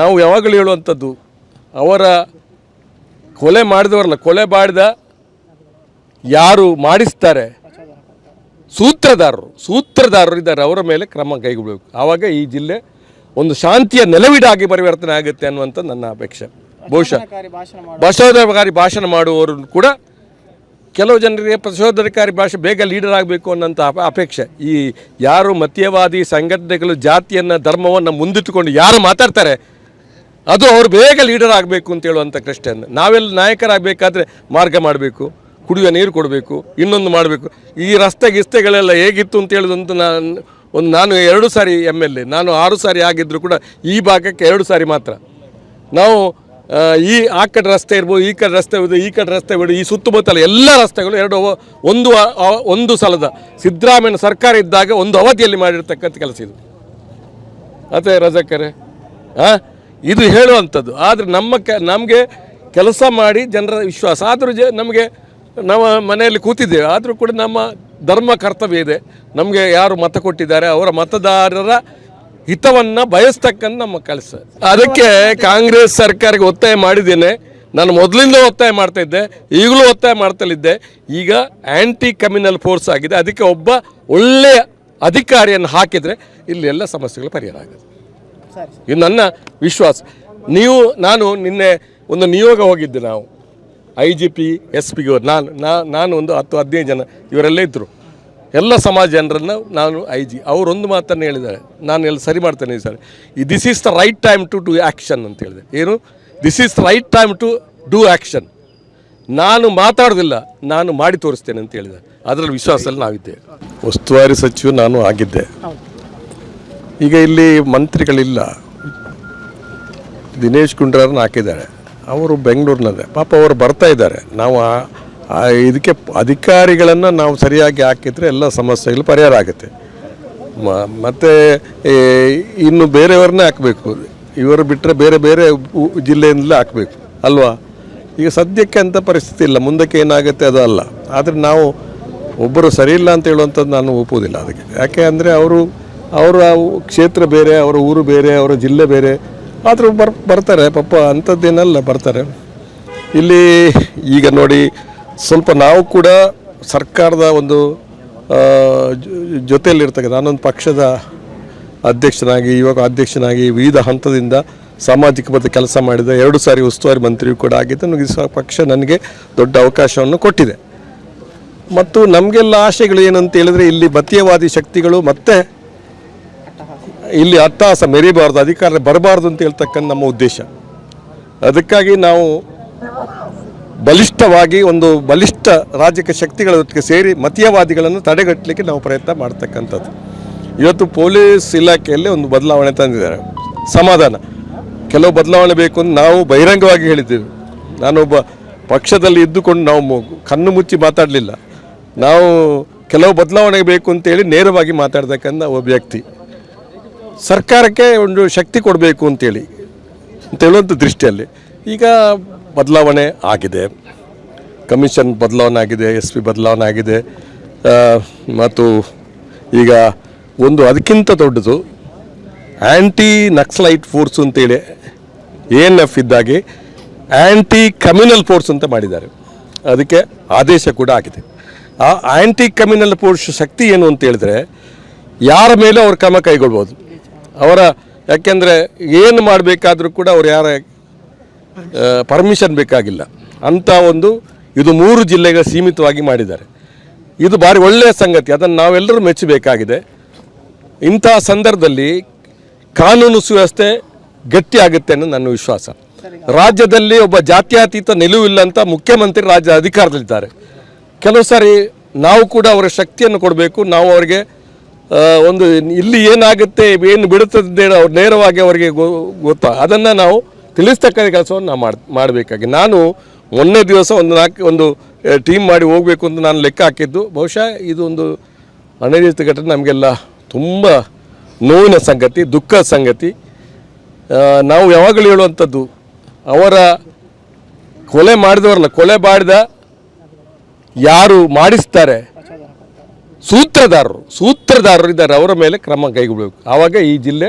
ನಾವು ಯಾವಾಗಲೂ ಹೇಳುವಂಥದ್ದು ಅವರ ಕೊಲೆ ಮಾಡಿದವರಲ್ಲ ಕೊಲೆ ಮಾಡಿದ ಯಾರು ಮಾಡಿಸ್ತಾರೆ ಸೂತ್ರಧಾರರು ಸೂತ್ರಧಾರರು ಇದ್ದಾರೆ ಅವರ ಮೇಲೆ ಕ್ರಮ ಕೈಗೊಳ್ಳಬೇಕು. ಆವಾಗ ಈ ಜಿಲ್ಲೆ ಒಂದು ಶಾಂತಿಯ ನೆಲವಿಡಾಗಿ ಪರಿವರ್ತನೆ ಆಗುತ್ತೆ ಅನ್ನುವಂಥ ನನ್ನ ಅಪೇಕ್ಷೆ. ಬಹುಶಃ ಭಾಷಣ ಮಾಡಿ ಪ್ರಚೋದನಕಾರಿ ಭಾಷಣ ಮಾಡುವವರು ಕೂಡ ಕೆಲವು ಜನರಿಗೆ ಪ್ರಚೋದನಕಾರಿ ಭಾಷೆ ಬೇಗ ಲೀಡರ್ ಆಗಬೇಕು ಅನ್ನೋಂಥ ಅಪೇಕ್ಷೆ. ಈ ಯಾರು ಮತೀಯವಾದಿ ಸಂಘಟನೆಗಳು ಜಾತಿಯನ್ನು, ಧರ್ಮವನ್ನು ಮುಂದಿಟ್ಟುಕೊಂಡು ಯಾರು ಮಾತಾಡ್ತಾರೆ, ಅದು ಅವರು ಬೇಗ ಲೀಡರ್ ಆಗಬೇಕು ಅಂತ ಹೇಳುವಂಥ ಕ್ರಿಶ್ಚಿಯನ್ ನಾವೆಲ್ಲ ನಾಯಕರಾಗಬೇಕಾದ್ರೆ ಮಾರ್ಗ ಮಾಡಬೇಕು, ಕುಡಿಯುವ ನೀರು ಕೊಡಬೇಕು, ಇನ್ನೊಂದು ಮಾಡಬೇಕು. ಈ ರಸ್ತೆ ಗಿಸ್ತೆಗಳೆಲ್ಲ ಹೇಗಿತ್ತು ಅಂತ ಹೇಳೋದಂತೂ ನಾನು, ಒಂದು ನಾನು ಎರಡು ಸಾರಿ ಎಂ ಎಲ್ ಎ, ನಾನು ಆರು ಸಾರಿ ಆಗಿದ್ದರೂ ಕೂಡ ಈ ಭಾಗಕ್ಕೆ ಎರಡು ಸಾರಿ ಮಾತ್ರ. ನಾವು ಈ, ಆ ಕಡೆ ರಸ್ತೆ ಇರ್ಬೋದು, ಈ ಕಡೆ ರಸ್ತೆ ಇರ್ಬೋದು, ಈ ಕಡೆ ರಸ್ತೆ ಬಿಡು ಈ ಸುತ್ತಮುತ್ತಲ ಎಲ್ಲ ರಸ್ತೆಗಳು ಎರಡು ಒಂದು ಒಂದು ಸಲದ ಸಿದ್ದರಾಮಯ್ಯ ಸರ್ಕಾರ ಇದ್ದಾಗ ಒಂದು ಅವಧಿಯಲ್ಲಿ ಮಾಡಿರ್ತಕ್ಕಂಥ ಕೆಲಸ ಇದು. ಅದೇ ರಜಕರೆ. ಹಾಂ ಇದು ಹೇಳುವಂಥದ್ದು. ಆದರೆ ನಮ್ಮ ಕೆ ನಮಗೆ ಕೆಲಸ ಮಾಡಿ ಜನರ ವಿಶ್ವಾಸ. ಆದರೂ ಜ ನಮಗೆ ನಾವು ಮನೆಯಲ್ಲಿ ಕೂತಿದ್ದೇವೆ. ಆದರೂ ಕೂಡ ನಮ್ಮ ಧರ್ಮ ಕರ್ತವ್ಯ ಇದೆ. ನಮಗೆ ಯಾರು ಮತ ಕೊಟ್ಟಿದ್ದಾರೆ, ಅವರ ಮತದಾರರ ಹಿತವನ್ನು ಬಯಸ್ತಕ್ಕಂಥ ನಮ್ಮ ಕೆಲಸ. ಅದಕ್ಕೆ ಕಾಂಗ್ರೆಸ್ ಸರ್ಕಾರಕ್ಕೆ ಒತ್ತಾಯ ಮಾಡಿದ್ದೇನೆ. ನಾನು ಮೊದಲಿಂದ ಒತ್ತಾಯ ಮಾಡ್ತಾ ಇದ್ದೆ, ಈಗಲೂ ಒತ್ತಾಯ ಮಾಡ್ತಲಿದ್ದೆ. ಈಗ ಆ್ಯಂಟಿ ಕಮ್ಯುನಲ್ ಫೋರ್ಸ್ ಆಗಿದೆ. ಅದಕ್ಕೆ ಒಬ್ಬ ಒಳ್ಳೆಯ ಅಧಿಕಾರಿಯನ್ನು ಹಾಕಿದರೆ ಇಲ್ಲಿ ಎಲ್ಲ ಸಮಸ್ಯೆಗಳು ಪರಿಹಾರ ಆಗುತ್ತೆ. ಇದು ನನ್ನ ವಿಶ್ವಾಸ. ನೀವು, ನಾನು ನಿನ್ನೆ ಒಂದು ನಿಯೋಗ ಹೋಗಿದ್ದೆ ನಾವು. ಐ ಜಿ ಪಿ, ಎಸ್ ಪಿಗೆ ನಾನು ನಾನು ಒಂದು ಹತ್ತು ಹದಿನೈದು ಜನ ಇವರೆಲ್ಲ ಇದ್ದರು ಎಲ್ಲ ಸಮಾಜ ಜನರನ್ನು ನಾನು ಐ ಜಿ ಅವರೊಂದು ಮಾತನ್ನು ಹೇಳಿದ್ದಾರೆ. ನಾನು ಎಲ್ಲ ಸರಿ ಮಾಡ್ತೇನೆ sir. This is the right time to do action ಅಂತ ಹೇಳಿದೆ. ಏನು? This is the right time to do action ನಾನು ಮಾತಾಡೋದಿಲ್ಲ, ನಾನು ಮಾಡಿ ತೋರಿಸ್ತೇನೆ ಅಂತ ಹೇಳಿದೆ. ಅದರಲ್ಲಿ ವಿಶ್ವಾಸದಲ್ಲಿ ನಾವಿದ್ದೆ ಉಸ್ತುವಾರಿ ಸಚಿವ ನಾನು ಆಗಿದ್ದೆ. ಈಗ ಇಲ್ಲಿ ಮಂತ್ರಿಗಳಿಲ್ಲ. ದಿನೇಶ್ ಗುಂಡೂರಾವ್ರನ್ನ ಹಾಕಿದ್ದಾರೆ. ಅವರು ಬೆಂಗಳೂರಿನಲ್ಲೇ ಪಾಪ ಅವರು ಬರ್ತಾ ಇದ್ದಾರೆ. ನಾವು ಇದಕ್ಕೆ ಅಧಿಕಾರಿಗಳನ್ನು ನಾವು ಸರಿಯಾಗಿ ಹಾಕಿದರೆ ಎಲ್ಲ ಸಮಸ್ಯೆಗಳು ಪರಿಹಾರ ಆಗುತ್ತೆ. ಮತ್ತು ಇನ್ನು ಬೇರೆಯವ್ರನ್ನೇ ಹಾಕಬೇಕು. ಇವರು ಬಿಟ್ಟರೆ ಬೇರೆ ಬೇರೆ ಜಿಲ್ಲೆಯಿಂದಲೇ ಹಾಕಬೇಕು. ಅಲ್ವಾ? ಈಗ ಸದ್ಯಕ್ಕೆ ಅಂಥ ಪರಿಸ್ಥಿತಿ ಇಲ್ಲ. ಮುಂದಕ್ಕೆ ಏನಾಗುತ್ತೆ ಅದು ಅಲ್ಲ. ಆದರೆ ನಾವು ಒಬ್ಬರು ಸರಿ ಇಲ್ಲ ಅಂತ ಹೇಳುವಂಥದ್ದು ನಾನು ಒಪ್ಪುವುದಿಲ್ಲ ಅದಕ್ಕೆ. ಯಾಕೆ ಅಂದರೆ ಅವರು, ಅವರ ಕ್ಷೇತ್ರ ಬೇರೆ, ಅವರ ಊರು ಬೇರೆ, ಅವರ ಜಿಲ್ಲೆ ಬೇರೆ. ಆದರೂ ಬರ್, ಬರ್ತಾರೆ. ಪಾಪ ಅಂಥದ್ದೇನಲ್ಲ, ಬರ್ತಾರೆ. ಇಲ್ಲಿ ಈಗ ನೋಡಿ ಸ್ವಲ್ಪ ನಾವು ಕೂಡ ಸರ್ಕಾರದ ಒಂದು ಜೊತೆಯಲ್ಲಿರ್ತಕ್ಕಂಥ, ನಾನೊಂದು ಪಕ್ಷದ ಅಧ್ಯಕ್ಷನಾಗಿ ಇವಾಗ ಅಧ್ಯಕ್ಷನಾಗಿ ವಿವಿಧ ಹಂತದಿಂದ ಸಾಮಾಜಿಕ ಬದ್ಧ ಕೆಲಸ ಮಾಡಿದ ಎರಡು ಸಾರಿ ಉಸ್ತುವಾರಿ ಮಂತ್ರಿಯೂ ಕೂಡ ಆಗಿದ್ದು, ನನಗೆ ಪಕ್ಷ ನನಗೆ ದೊಡ್ಡ ಅವಕಾಶವನ್ನು ಕೊಟ್ಟಿದೆ. ಮತ್ತು ನಮಗೆಲ್ಲ ಆಶೆಗಳು ಏನಂತ ಹೇಳಿದ್ರೆ, ಇಲ್ಲಿ ಮತೀಯವಾದಿ ಶಕ್ತಿಗಳು ಮತ್ತೆ ಇಲ್ಲಿ ಅಟ್ಟಹಾಸ, ಮೆರಿಬಾರ್ದು, ಅಧಿಕಾರ ಬರಬಾರ್ದು ಅಂತ ಹೇಳ್ತಕ್ಕಂಥ ನಮ್ಮ ಉದ್ದೇಶ. ಅದಕ್ಕಾಗಿ ನಾವು ಬಲಿಷ್ಠವಾಗಿ ಒಂದು ಬಲಿಷ್ಠ ರಾಜಕೀಯ ಶಕ್ತಿಗಳ ಜೊತೆಗೆ ಸೇರಿ ಮತೀಯವಾದಿಗಳನ್ನು ತಡೆಗಟ್ಟಲಿಕ್ಕೆ ನಾವು ಪ್ರಯತ್ನ ಮಾಡ್ತಕ್ಕಂಥದ್ದು. ಇವತ್ತು ಪೊಲೀಸ್ ಇಲಾಖೆಯಲ್ಲಿ ಒಂದು ಬದಲಾವಣೆ ತಂದಿದ್ದಾರೆ. ಸಮಾಧಾನ. ಕೆಲವು ಬದಲಾವಣೆ ಬೇಕು ಅಂತ ನಾವು ಬಹಿರಂಗವಾಗಿ ಹೇಳಿದ್ದೇವೆ. ನಾನೊಬ್ಬ ಪಕ್ಷದಲ್ಲಿ ಇದ್ದುಕೊಂಡು ನಾವು ಕಣ್ಣು ಮುಚ್ಚಿ ಮಾತಾಡಲಿಲ್ಲ. ನಾವು ಕೆಲವು ಬದಲಾವಣೆ ಬೇಕು ಅಂತೇಳಿ ನೇರವಾಗಿ ಮಾತಾಡ್ತಕ್ಕಂಥ ಒಬ್ಬ ವ್ಯಕ್ತಿ ಸರ್ಕಾರಕ್ಕೆ ಒಂದು ಶಕ್ತಿ ಕೊಡಬೇಕು ಅಂತೇಳಿ ಅಂತ ಹೇಳುವಂಥ ದೃಷ್ಟಿಯಲ್ಲಿ. ಈಗ ಬದಲಾವಣೆ ಆಗಿದೆ. ಕಮಿಷನ್ ಬದಲಾವಣೆ ಆಗಿದೆ ಎಸ್ ಪಿ ಬದಲಾವಣೆ ಆಗಿದೆ ಮತ್ತು ಈಗ ಒಂದು ಅದಕ್ಕಿಂತ ದೊಡ್ಡದು ಆ್ಯಂಟಿ ನಕ್ಸಲೈಟ್ ಫೋರ್ಸ್ ಅಂತೇಳಿ ಎ ಎನ್ ಎಫ್ ಇದ್ದಾಗಿ ಆ್ಯಂಟಿ ಕಮ್ಯುನಲ್ ಫೋರ್ಸ್ ಅಂತ ಮಾಡಿದ್ದಾರೆ. ಅದಕ್ಕೆ ಆದೇಶ ಕೂಡ ಆಗಿದೆ. ಆ ಆ್ಯಂಟಿ ಕಮ್ಯುನಲ್ ಫೋರ್ಸ್ ಶಕ್ತಿ ಏನು ಅಂತ ಹೇಳಿದ್ರೆ ಯಾರ ಮೇಲೆ ಅವ್ರು ಕ್ರಮ ಕೈಗೊಳ್ಬೋದು ಅವರ, ಯಾಕೆಂದರೆ ಏನು ಮಾಡಬೇಕಾದ್ರೂ ಕೂಡ ಅವ್ರು ಯಾರ ಪರ್ಮಿಷನ್ ಬೇಕಾಗಿಲ್ಲ. ಅಂಥ ಒಂದು ಇದು ಮೂರು ಜಿಲ್ಲೆಗೆ ಸೀಮಿತವಾಗಿ ಮಾಡಿದ್ದಾರೆ. ಇದು ಭಾರಿ ಒಳ್ಳೆಯ ಸಂಗತಿ, ಅದನ್ನು ನಾವೆಲ್ಲರೂ ಮೆಚ್ಚಬೇಕಾಗಿದೆ. ಇಂತಹ ಸಂದರ್ಭದಲ್ಲಿ ಕಾನೂನು ಸುವ್ಯವಸ್ಥೆ ಗಟ್ಟಿಯಾಗುತ್ತೆ ಅನ್ನೋ ನನ್ನ ವಿಶ್ವಾಸ. ರಾಜ್ಯದಲ್ಲಿ ಒಬ್ಬ ಜಾತ್ಯತೀತ ನಿಲುವಿಲ್ಲ ಅಂತ ಮುಖ್ಯಮಂತ್ರಿ ರಾಜ್ಯ ಅಧಿಕಾರದಲ್ಲಿದ್ದಾರೆ. ಕೆಲವು ಸಾರಿ ನಾವು ಕೂಡ ಅವರ ಶಕ್ತಿಯನ್ನು ಕೊಡಬೇಕು, ನಾವು ಅವರಿಗೆ ಒಂದು ಇಲ್ಲಿ ಏನಾಗುತ್ತೆ, ಏನು ಬಿಡುತ್ತದೆ ಅವ್ರು ನೇರವಾಗಿ ಅವರಿಗೆ ಗೊ, ಗೊತ್ತಾ? ಅದನ್ನು ನಾವು ತಿಳಿಸ್ತಕ್ಕಂಥ ಕೆಲಸವನ್ನು ನಾವು ಮಾಡಿ, ಮಾಡಬೇಕಾಗಿ. ನಾನು ಮೊನ್ನೆ ದಿವಸ ಒಂದು ನಾಲ್ಕು, ಒಂದು ಟೀಮ್ ಮಾಡಿ ಹೋಗಬೇಕು ಅಂತ ನಾನು ಲೆಕ್ಕ ಹಾಕಿದ್ದು. ಬಹುಶಃ ಇದು ಒಂದು ಅನಿರೀಕ್ಷಿತ ಘಟನೆ ನಮಗೆಲ್ಲ ತುಂಬ ನೋವಿನ ಸಂಗತಿ, ದುಃಖದ ಸಂಗತಿ. ನಾವು ಯಾವಾಗಲೂ ಹೇಳುವಂಥದ್ದು, ಅವರ ಕೊಲೆ ಮಾಡಿದವರಲ್ಲ, ಕೊಲೆ ಮಾಡಿದ ಯಾರು ಮಾಡಿಸ್ತಾರೆ, ಸೂತ್ರಧಾರರು ಸೂತ್ರಧಾರರು ಇದ್ದಾರೆ, ಅವರ ಮೇಲೆ ಕ್ರಮ ಕೈಗೊಳ್ಳಬೇಕು ಆವಾಗ ಈ ಜಿಲ್ಲೆ